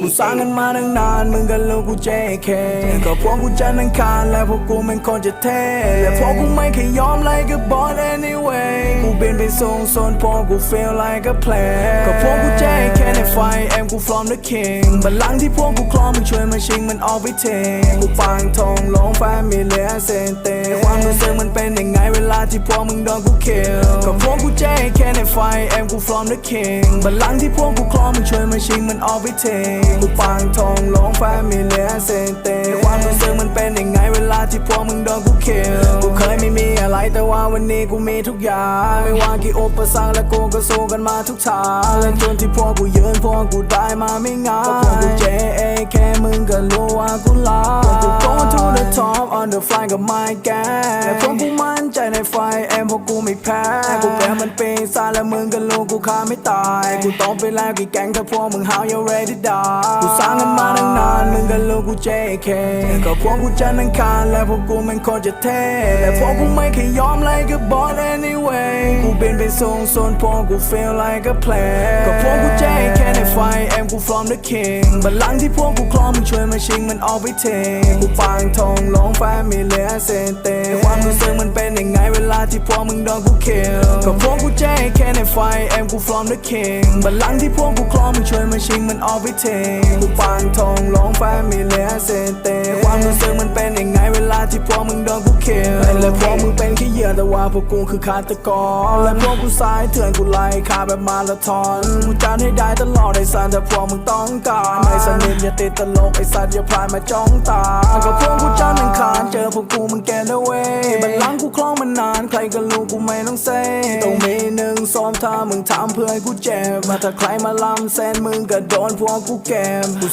กูสร้างกันมาตั้งนานมึงกับลูกกู JK ก็พวกกูจันทร์อังคารและพวกกูมันคนจะเท่และพวกกูไม่เคยยอมไล่กับบอส anyway กูบินไปส่งโซนพอกู feel like a plan ก็พวกกู JK ในไฟแอมกู from the king บัลลังก์ที่พวกกูคลองมึงช่วยมาชิงมันเอาไปเทงกูปางทองลงแฟมิเลียเซนเต้ความรู้สึกมันเป็นยังไงเวลาที่พวกมึงโดนกู kill ก็พวกกู JK ในไฟแอมกู from the king บัลลังก์ที่พวกกูคลองมึงช่วยมาชิงมันเอาไปเทงกูปางทองลงแฟมิเลียเซนเตความรู้สึกมันเป็นยังไงเวลาที่พวกมึงโดนกู kill กูเคยไม่มีอะไรแต่ว่าวันนี้กูมีทุกอย่าง ไม่ว่ากี่อุปสรรคและกูก็สู้กันมาทุกทางและจนที่พวกกูยืนพวกกูได้มาไม่ง่ายพวกกู JAK มึงก็รู้ว่ากูลาพวกกู go to the top on the fly กับ my gang และพวกกูมั่นใจในไฟแอมพวกกูไม่แพ้ กูแพ้มันเป็นซาและมึงก็รู้กูฆ่าไม่ตาย กูต้องไปแล้วกี่แก๊งถ้าพวกมึง how you ready die กูสร้างกันมาตั้งนานมึง ก็รู้กู JK ก็พวกกูจันทร์อังคารและพวกกูมันโคตรจะเท่และพวกกูไม่เคยยอมไล่กับบอส anyway กูบินไปส่งโซนพวกกู feel like a plan ก็พวกกู JK ในไฟแอมกู from the king บัลลังก์ที่พวกกูคลองมึงช่วยมาชิงมันเอาไปเทงกูปางทองลงแฟมิเลียเซนเตความรู้สึกมันเป็นยังไงเวลาที่พวกมึงโดนกู kill ก็พวกกู JK ในไฟแอมกู from the king บัลลังก์ที่พวกกูคลองมึงช่วยมาชิงมันเอาไปเทงกูปางทองลงแฟมิเลียเซนเตความรู้สึกมันเป็นยังไงเวลาที่พวกมึงโดนกู kill และพวกมึงเป็นแค่เหยื่อแต่ว่าพวกกูคือฆาตกรและพวกกูสายเถื่อนกูไล่ฆ่าแบบมาราธอนกูจานให้ได้ตลอดไอ้สัตว์แต่พวกมึงต้องการไม่สนิทอย่าติดตลกไอ้สัตว์อย่าพลาดมาจ้องตาก็พวกกูจันอังคารเจอพวกกูมันแกนเอาไว้บัลลังก์กูคล้องมันนานใครก็รู้กูไม่ต้องเซ่ต้องมีหนึ่งสองถ้ามึงทำเพื่อให้กูเจ็บมาถ้าใครมาลำเส้นมึงก็โดนพวกกูแกมกู